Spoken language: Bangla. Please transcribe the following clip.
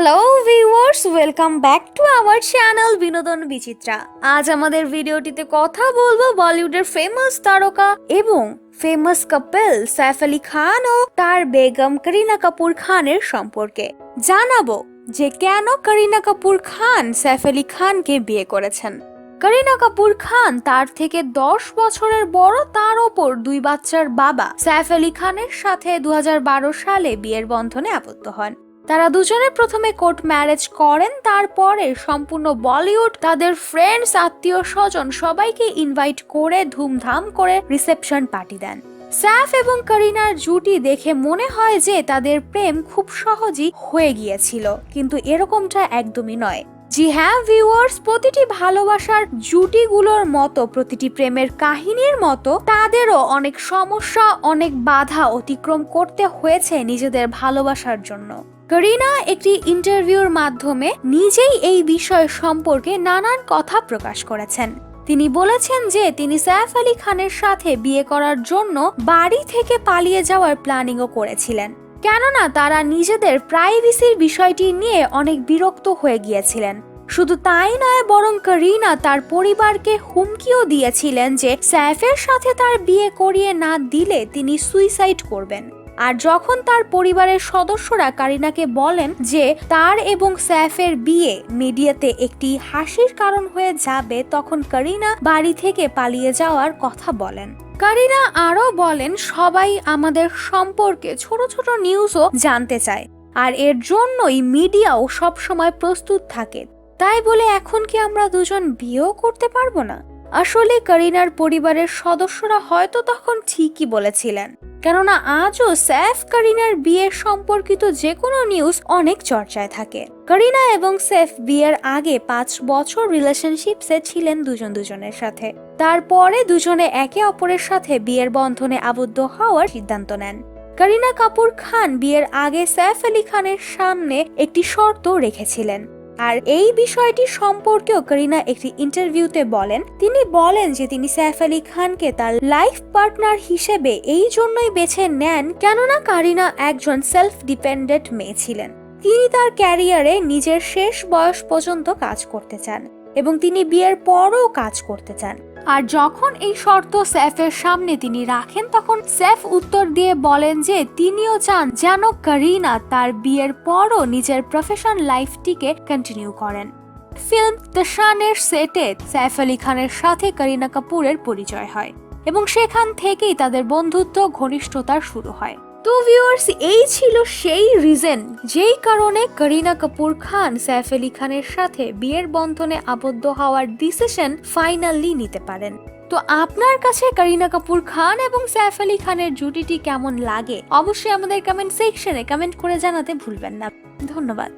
Hello viewers welcome back to our channel Binodon Bichitra আজ আমাদের ভিডিওটিতে কথা বলব বলিউডের ফেমাস তারকা এবং ফেমাস কাপল সাইফ আলী খান ও তার বেগম করিনা কাপুর খানের সম্পর্কে। জানাব যে কেন করিনা কাপুর খান সাইফ আলী খানকে বিয়ে করেছেন। করিনা কাপুর খান তার থেকে দশ বছরের বড় তার ওপর দুই বাচ্চার বাবা সাইফ আলী খানের সাথে দু হাজার বারো সালে বিয়ের বন্ধনে আবদ্ধ হন। তারা দুজনে প্রথমে কোর্ট ম্যারেজ করেন, তারপরে সম্পূর্ণ বলিউড তাদের ফ্রেন্ডস আত্মীয় স্বজন সবাইকে ইনভাইট করে ধুমধাম করে রিসেপশন পার্টি দেন। স্যাফ এবং করিনার জুটি দেখে মনে হয় যে তাদের প্রেম খুব সহজই হয়ে গিয়েছিল, কিন্তু এরকমটা একদমই নয়। জি হ্যাঁ ভিউয়ার্স প্রতিটি ভালোবাসার জুটিগুলোর মতো, প্রতিটি প্রেমের কাহিনীর মতো, তাদেরও অনেক সমস্যা, অনেক বাধা অতিক্রম করতে হয়েছে নিজেদের ভালোবাসার জন্য। করিনা একটি ইন্টারভিউর মাধ্যমে নিজেই এই বিষয় সম্পর্কে নানান কথা প্রকাশ করেছেন। তিনি বলেছেন যে তিনি সাইফ আলী খানের সাথে বিয়ে করার জন্য বাড়ি থেকে পালিয়ে যাওয়ার প্ল্যানিংও করেছিলেন। কেননা তারা নিজেদের প্রাইভেসির বিষয়টি নিয়ে অনেক বিরক্ত হয়ে গিয়েছিলেন। শুধু তাই নয়, বরং করিনা তার পরিবারকে হুমকিও দিয়েছিলেন যে সাইফের সাথে তার বিয়ে করিয়ে না দিলে তিনি সুইসাইড করবেন। আর যখন তার পরিবারের সদস্যরা কারিনাকে বলেন যে তার এবং স্যাফের বিয়ে মিডিয়াতে একটি হাসির কারণ হয়ে যাবে, তখন করিনা বাড়ি থেকে পালিয়ে যাওয়ার কথা বলেন। কারিনা আরও বলেন, সবাই আমাদের সম্পর্কে ছোট ছোট নিউজও জানতে চায় আর এর জন্যই মিডিয়াও সবসময় প্রস্তুত থাকে। তাই বলে এখন কি আমরা দুজন বিয়েও করতে পারব না? আসলে করিনার পরিবারের সদস্যরা হয়তো তখন ঠিকই বলেছিলেন। কেননা আজও স্যাফ করিনার বিয়ের সম্পর্কিত যে কোনো নিউজ অনেক চর্চায় থাকে। করিনা এবং সেফ বিয়ের আগে পাঁচ বছর রিলেশনশিপসে ছিলেন দুজন দুজনের সাথে। তারপরে দুজনে একে অপরের সাথে বিয়ের বন্ধনে আবদ্ধ হওয়ার সিদ্ধান্ত নেন। করিনা কাপুর খান বিয়ের আগে সাইফ আলী খানের সামনে একটি শর্ত রেখেছিলেন। আর এই বিষয়টি সম্পর্কেও করিনা একটি ইন্টারভিউতে বলেন। তিনি বলেন যে তিনি সাইফ আলী খানকে তার লাইফ পার্টনার হিসেবে এই জন্যই বেছে নেন কেননা কারিনা একজন সেলফ ডিপেন্ডেন্ট মেয়ে ছিলেন। তিনি তার ক্যারিয়ারে নিজের শেষ বয়স পর্যন্ত কাজ করতে চান এবং তিনি বিয়ের পরও কাজ করতে চান। আর যখন এই শর্ত স্যাফের সামনে তিনি রাখেন, তখন স্যাফ উত্তর দিয়ে বলেন যে তিনিও চান যেন করিনা তার বিয়ের পরও নিজের প্রফেশন লাইফটিকে কন্টিনিউ করেন। ফিল্ম তশানের সেটে সাইফ আলী খানের সাথে করিনা কাপুরের পরিচয় হয় এবং সেখান থেকেই তাদের বন্ধুত্ব ঘনিষ্ঠতার শুরু হয়। তো ভিউয়ার্স এই ছিল সেই রিজন যেই কারণে করিনা কাপুর খান সাইফ আলী খানের সাথে বিয়ের বন্ধনে আবদ্ধ হওয়ার ডিসিশন ফাইনালি নিতে পারেন। তো আপনার কাছে করিনা কাপুর খান এবং সাইফ আলী খানের জুটিটি কেমন লাগে? অবশ্যই আমাদের কমেন্ট সেকশনে কমেন্ট করে জানাতে ভুলবেন না। ধন্যবাদ।